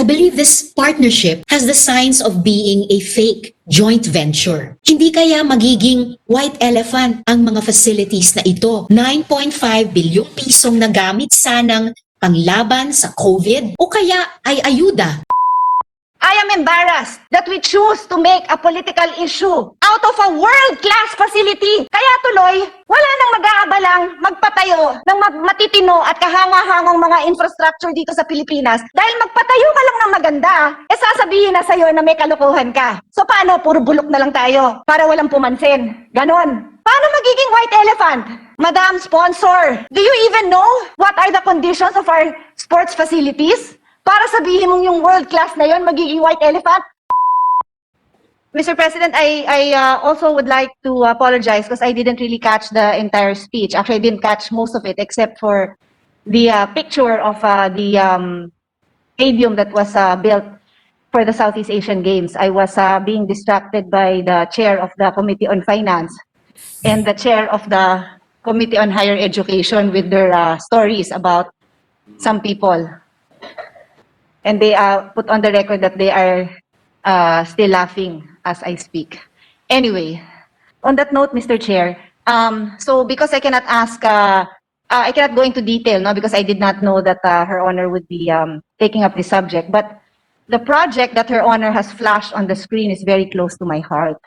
I believe this partnership has the signs of being a fake joint venture. Hindi kaya magiging white elephant ang mga facilities na ito. 9.5 bilyong pisong nagamit sanang panglaban sa COVID o kaya ay ayuda I am embarrassed that we choose to make a political issue out of a world-class facility. Kaya tuloy, wala nang mag-aabalang magpatayo ng matitino at kahanga-hangong mga infrastructure dito sa Pilipinas. Dahil magpatayo ka lang ng maganda, eh sasabihin na sa'yo na may kalukuhan ka. So paano? Puro bulok na lang tayo para walang pumansin. Ganon. Paano magiging white elephant? Madam Sponsor, do you even know what are the conditions of our sports facilities? Para sabihin mong yung world class na yon magiging white elephant? Mr. President, I, I uh, also would like to apologize because I didn't really catch the entire speech. Actually, I didn't catch most of it except for the uh, picture of uh, the um, stadium that was uh, built for the Southeast Asian Games. I was uh, being distracted by the chair of the Committee on Finance and the chair of the Committee on Higher Education with their uh, stories about some people. And they uh, put on the record that they are uh, still laughing as I speak. Anyway, on that note, Mr. Chair, um, so because I cannot ask, uh, uh, I cannot go into detail, no, because I did not know that uh, Her Honor would be um, taking up the subject. But the project that Her Honor has flashed on the screen is very close to my heart.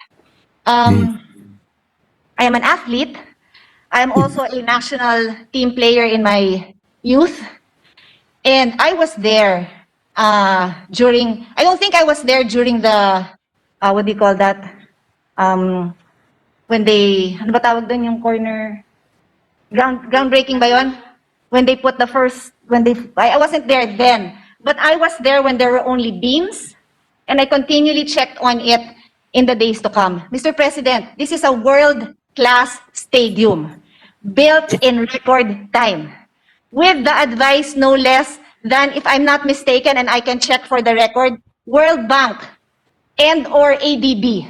Um, I am an athlete. I am also a national team player in my youth. And I was there uh, during, I don't think I was there during the, uh, what do you call that? Um, when they, ano ba tawag doon yung corner? Ground, groundbreaking ba? When they put the first, when they, I, I wasn't there then, but I was there when there were only beams, and I continually checked on it in the days to come. Mr. President, this is a world-class stadium built in record time with the advice no less than, if I'm not mistaken, and I can check for the record, World Bank and or ADB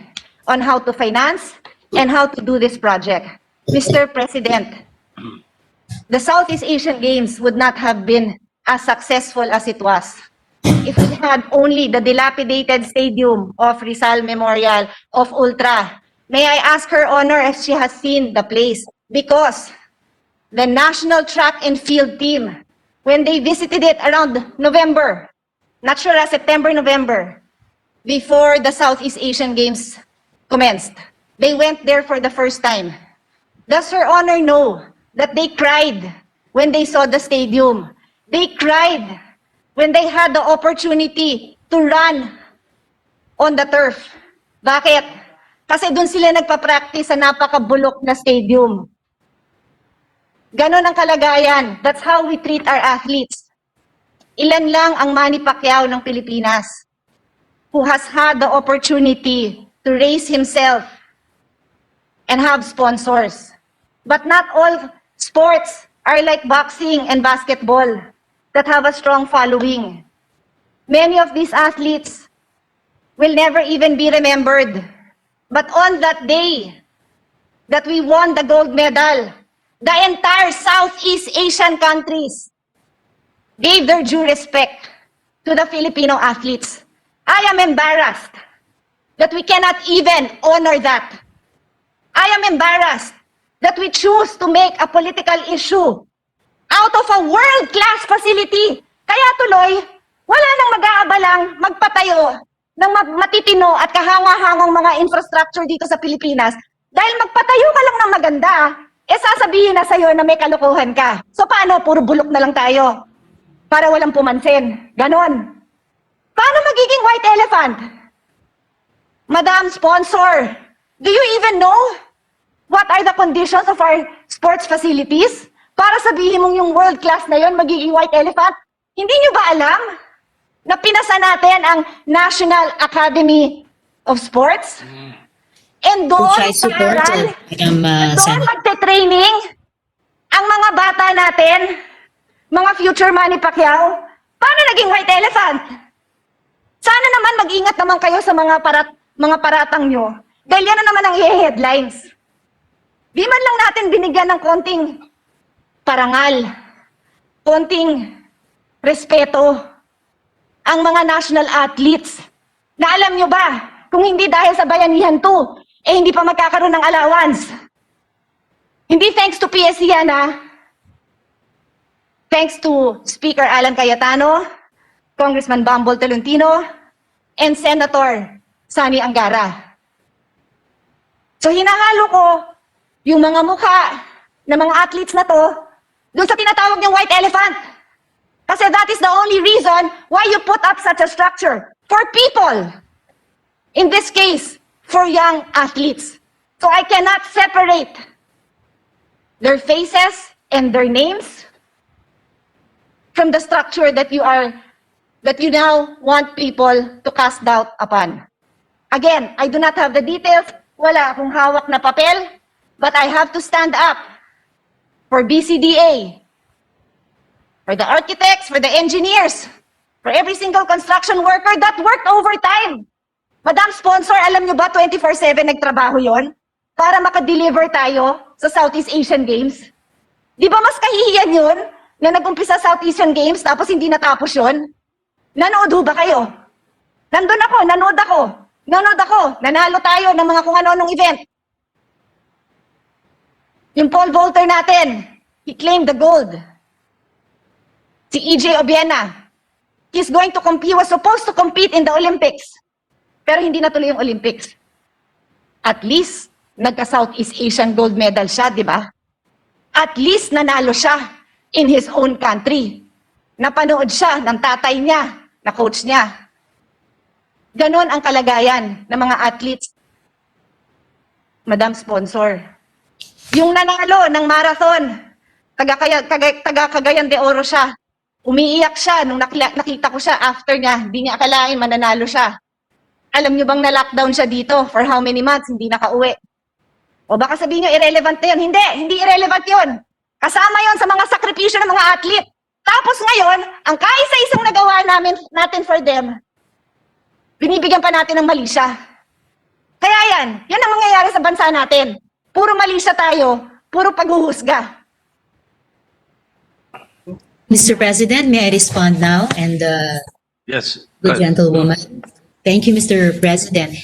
on how to finance and how to do this project. Mr. President, the Southeast Asian Games would not have been as successful as it was if we had only the dilapidated stadium of Rizal Memorial of Ultra. May I ask her honor if she has seen the place? Because the national track and field team, when they visited it around November, not sure, uh, September, November, before the Southeast Asian Games commenced, they went there for the first time. Does Her Honor know that they cried when they saw the stadium? They cried when they had the opportunity to run on the turf. Bakit? Kasi doon sila nagpa-practice sa napakabulok na stadium. Ganon ang kalagayan. That's how we treat our athletes. Ilan lang ang Manny Pacquiao ng Pilipinas who has had the opportunity to raise himself and have sponsors. But not all sports are like boxing and basketball that have a strong following. Many of these athletes will never even be remembered. But on that day that we won the gold medal, the entire Southeast Asian countries gave their due respect to the Filipino athletes. I am embarrassed that we cannot even honor that. I am embarrassed that we choose to make a political issue out of a world-class facility. Kaya tuloy, wala nang mag-aabalang magpatayo ng ma- matitino at kahanga-hangong mga infrastructure dito sa Pilipinas dahil magpatayo ka lang ng maganda, eh sasabihin na sa'yo na may kalukuhan ka. So paano? Puro bulok na lang tayo para walang pumansin. Ganon. Paano magiging white elephant? Madam Sponsor, do you even know what are the conditions of our sports facilities? Para sabihin mong yung world class na yon magiging white elephant? Hindi nyo ba alam na pinasa natin ang National Academy of Sports? And doon, Which I support, pag-aaral, uh, doon magte-training ang mga bata natin, mga future Manny Pacquiao. Paano naging white elephant? Sana naman mag-ingat naman kayo sa mga parat mga paratang nyo. Dahil yan na naman ang headlines. Di man lang natin binigyan ng konting parangal, konting respeto. ang mga national athletes. Na alam nyo ba, kung hindi dahil sa bayanihan to, eh hindi pa magkakaroon ng allowance. Hindi thanks to PSC yan ha. Thanks to Speaker Alan Cayetano, Congressman Bambol Tolentino, and Senator Sani Angara. So hinahalo ko yung mga mukha ng mga athletes na to dun sa tinatawag niyong white elephant. Kasi that is the only reason why you put up such a structure for people. In this case, for young athletes. So I cannot separate their faces and their names from the structure that you are that you now want people to cast doubt upon. Again, I do not have the details. Wala akong hawak na papel. But I have to stand up for BCDA, for the architects, for the engineers, for every single construction worker that worked overtime. Madam Sponsor, alam nyo ba 24-7 nagtrabaho yon para makadeliver tayo sa Southeast Asian Games? Di ba mas kahihiyan yun na nag-umpisa Southeast Asian Games tapos hindi natapos yon? Nanood ho ba kayo? Nandun ako, nanood ako. Nanood ako, nanalo tayo ng mga kung ano-anong event. Yung pole vaulter natin, he claimed the gold. Si EJ Obiena, he's going to compete, he was supposed to compete in the Olympics. Pero hindi natuloy yung Olympics. At least, nagka-Southeast Asian gold medal siya, di ba? At least nanalo siya in his own country. Napanood siya ng tatay niya, na coach niya. Ganon ang kalagayan ng mga athletes. Madam Sponsor. Yung nanalo ng marathon, taga, kaya, taga, taga de Oro siya. Umiiyak siya nung nakita ko siya after niya. Hindi niya akalain mananalo siya. Alam niyo bang na-lockdown siya dito for how many months, hindi nakauwi. O baka sabihin niyo irrelevant na yun. Hindi, hindi irrelevant yun. Kasama yon sa mga sakripisyo ng mga athlete. Tapos ngayon, ang kaisa-isang nagawa namin, natin for them, binibigyan pa natin ng mali siya. Kaya yan, yan ang mangyayari sa bansa natin. Puro mali siya tayo, puro paghuhusga. Mr. President, may I respond now? And uh, Yes. good gentlewoman. Thank you, Mr. President.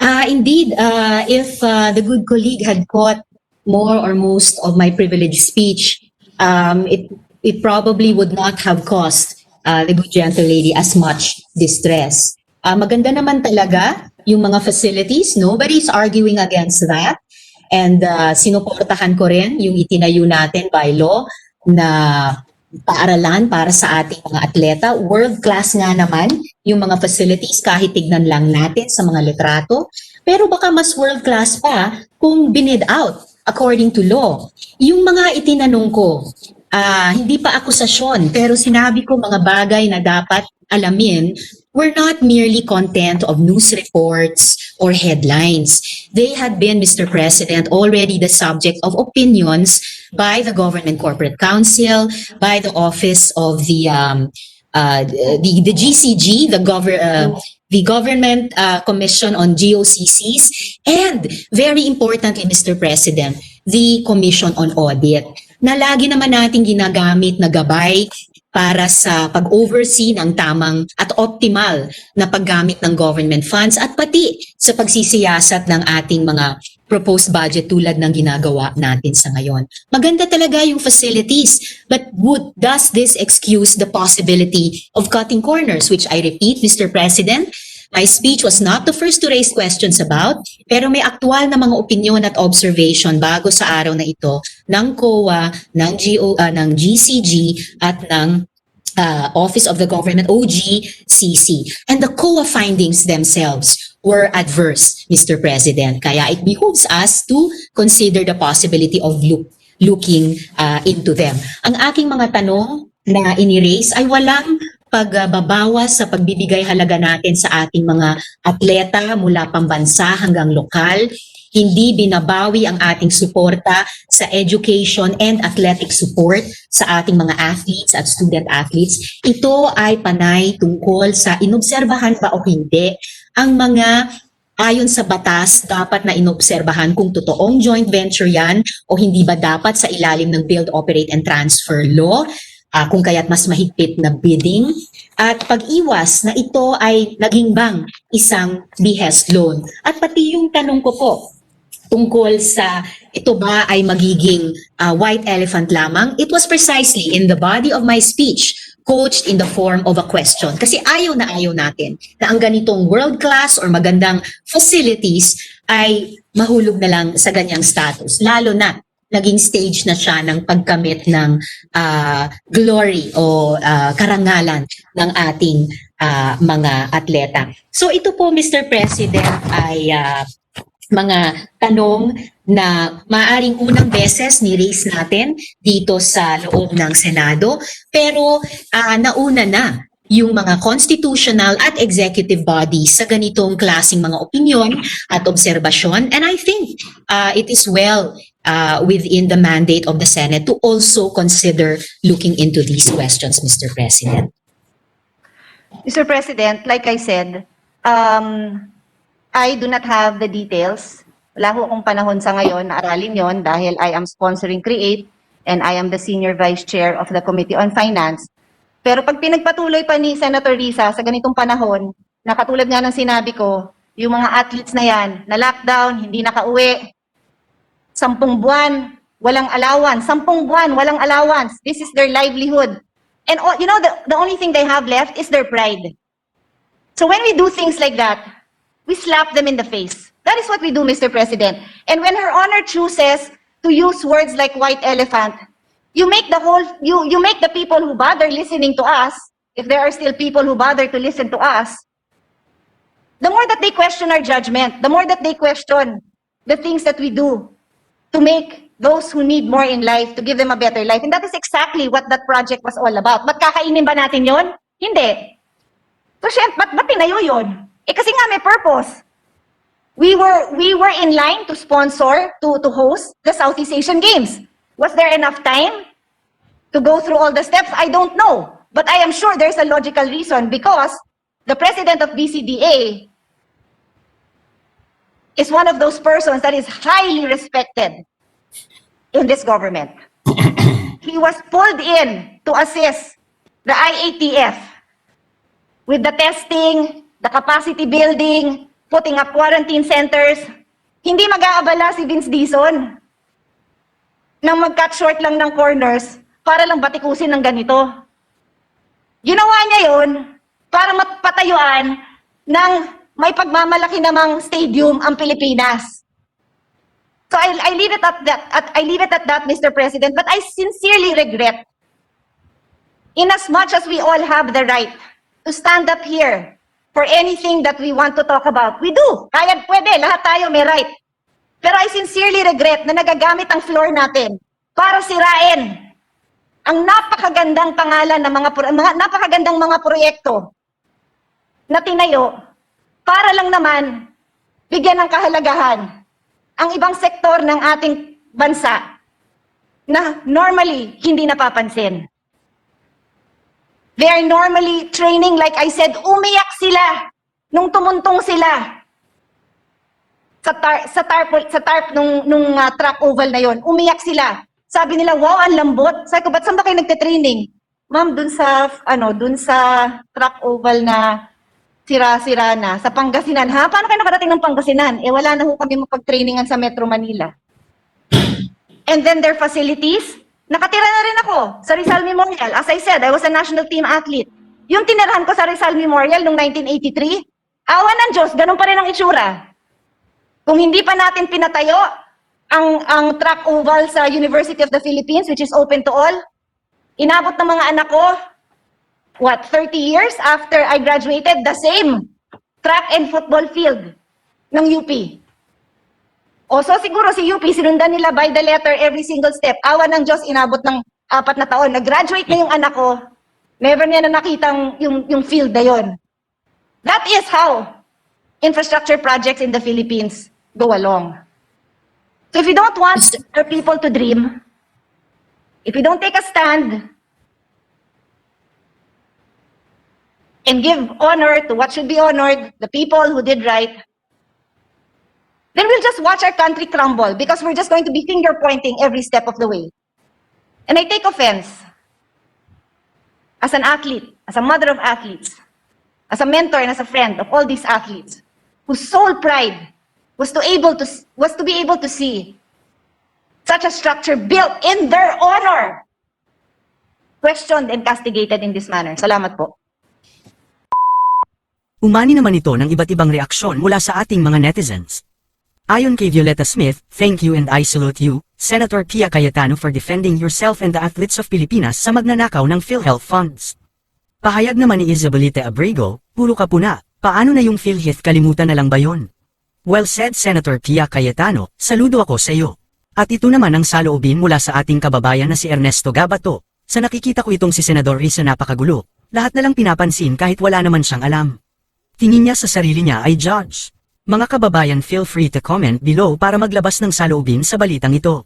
Uh, indeed, uh, if uh, the good colleague had caught more or most of my privileged speech, um, it, it probably would not have caused uh, the good gentle lady as much distress. Uh, maganda naman talaga yung mga facilities. Nobody's arguing against that. And uh, sinuportahan ko rin yung itinayo natin by law na paaralan para sa ating mga atleta. World class nga naman yung mga facilities kahit tignan lang natin sa mga litrato. Pero baka mas world class pa kung binid out according to law. Yung mga itinanong ko, ah, hindi pa akusasyon pero sinabi ko mga bagay na dapat alamin were not merely content of news reports or headlines. They had been, Mr. President, already the subject of opinions by the Government Corporate Council, by the Office of the um, uh, the, the GCG, the uh, the Government uh, Commission on GOCCs, and very importantly, Mr. President, the Commission on Audit, na lagi naman nating ginagamit na gabay para sa pag-oversee ng tamang at optimal na paggamit ng government funds at pati sa pagsisiyasat ng ating mga proposed budget tulad ng ginagawa natin sa ngayon. Maganda talaga yung facilities, but would does this excuse the possibility of cutting corners, which I repeat, Mr. President, My speech was not the first to raise questions about, pero may aktual na mga opinion at observation bago sa araw na ito ng COA, ng, GO, ah, ng GCG at ng uh, Office of the Government, OGCC. And the COA findings themselves were adverse, Mr. President. Kaya it behooves us to consider the possibility of look, looking uh, into them. Ang aking mga tanong na iniraise ay walang pagbabawas sa pagbibigay halaga natin sa ating mga atleta mula pambansa hanggang lokal. Hindi binabawi ang ating suporta sa education and athletic support sa ating mga athletes at student athletes. Ito ay panay tungkol sa inobserbahan ba o hindi ang mga ayon sa batas dapat na inobserbahan kung totoong joint venture yan o hindi ba dapat sa ilalim ng Build, Operate and Transfer Law ah, kung kaya't mas mahigpit na bidding at pag-iwas na ito ay naging bang isang BHES loan. At pati yung tanong ko po, tungkol sa ito ba ay magiging uh, white elephant lamang, it was precisely in the body of my speech coached in the form of a question. Kasi ayaw na ayaw natin na ang ganitong world-class or magandang facilities ay mahulog na lang sa ganyang status. Lalo na naging stage na siya ng pagkamit ng ah, glory o ah, karangalan ng ating ah, mga atleta. So ito po, Mr. President, ay ah, mga tanong na maaring unang beses ni-raise natin dito sa loob ng Senado pero ah, nauna na yung mga constitutional at executive bodies sa ganitong klasing mga opinion at obserbasyon and I think ah, it is well ah, within the mandate of the Senate to also consider looking into these questions, Mr. President. Mr. President, like I said, um, I do not have the details. Wala ho akong panahon sa ngayon na aralin yon dahil I am sponsoring CREATE and I am the Senior Vice Chair of the Committee on Finance. Pero pag pinagpatuloy pa ni Senator Risa sa ganitong panahon, na katulad nga ng sinabi ko, yung mga athletes na yan, na lockdown, hindi nakauwi, sampung buwan, walang allowance, sampung buwan, walang allowance. This is their livelihood. And all, you know, the, the only thing they have left is their pride. So when we do things like that, we slap them in the face. That is what we do, Mr. President. And when Her Honor chooses to use words like white elephant, you make the whole, you, you make the people who bother listening to us, if there are still people who bother to listen to us, the more that they question our judgment, the more that they question the things that we do to make those who need more in life, to give them a better life. And that is exactly what that project was all about. Ba't ba natin yon? Hindi. So, syempre, ba't, ba't tinayo yun? Eh, kasi nga may purpose. We were, we were in line to sponsor, to, to host the Southeast Asian Games. Was there enough time to go through all the steps? I don't know. But I am sure there's a logical reason because the president of BCDA is one of those persons that is highly respected in this government. he was pulled in to assist the IATF with the testing, the capacity building, putting up quarantine centers. Hindi mag-aabala si Vince Dizon nang mag-cut short lang ng corners para lang batikusin ng ganito. Ginawa niya yon para mapatayuan ng may pagmamalaki namang stadium ang Pilipinas. So I, I leave it at that. At I leave it at that, Mr. President. But I sincerely regret, in as much as we all have the right to stand up here for anything that we want to talk about, we do. Kaya pwede, lahat tayo may right. Pero I sincerely regret na nagagamit ang floor natin para sirain ang napakagandang pangalan ng mga, mga napakagandang mga proyekto na tinayo para lang naman bigyan ng kahalagahan ang ibang sektor ng ating bansa na normally hindi napapansin. They are normally training, like I said, umiyak sila nung tumuntong sila sa tar, sa tarp, sa tarp nung, nung uh, track oval na yon. Umiyak sila. Sabi nila, wow, ang lambot. Sabi ko, ba't saan ba kayo nagte-training? Ma'am, dun sa, ano, dun sa track oval na sira-sira na, sa Pangasinan. Ha? Paano kayo nakarating ng Pangasinan? Eh, wala na ho kami mapag-trainingan sa Metro Manila. And then their facilities, nakatira na rin ako sa Rizal Memorial. As I said, I was a national team athlete. Yung tinirahan ko sa Rizal Memorial noong 1983, awa ng Diyos, ganun pa rin ang itsura. Kung hindi pa natin pinatayo ang, ang track oval sa University of the Philippines, which is open to all, inabot ng mga anak ko, what, 30 years after I graduated, the same track and football field ng UP. O so siguro si UP, sinundan nila by the letter every single step. Awa ng Diyos, inabot ng apat na taon. Nag-graduate na yung anak ko, never niya na nakitang yung, yung field na yon. That is how infrastructure projects in the Philippines go along. So if you don't want our people to dream, if you don't take a stand and give honor to what should be honored, the people who did right, then we'll just watch our country crumble because we're just going to be finger pointing every step of the way. And I take offense as an athlete, as a mother of athletes, as a mentor and as a friend of all these athletes, whose sole pride was to able to was to be able to see such a structure built in their honor questioned and castigated in this manner. Salamat po. Umani naman ito ng iba't ibang reaksyon mula sa ating mga netizens. Ayon kay Violeta Smith, thank you and I salute you, Senator Pia Cayetano for defending yourself and the athletes of Pilipinas sa magnanakaw ng PhilHealth funds. Pahayag naman ni Isabelita Abrego, puro ka puna, paano na yung PhilHealth kalimutan na lang ba yon? Well said Senator Pia Cayetano, saludo ako sa iyo. At ito naman ang saloobin mula sa ating kababayan na si Ernesto Gabato. Sa nakikita ko itong si Senador Risa napakagulo, lahat na lang pinapansin kahit wala naman siyang alam. Tingin niya sa sarili niya ay judge. Mga kababayan feel free to comment below para maglabas ng saloobin sa balitang ito.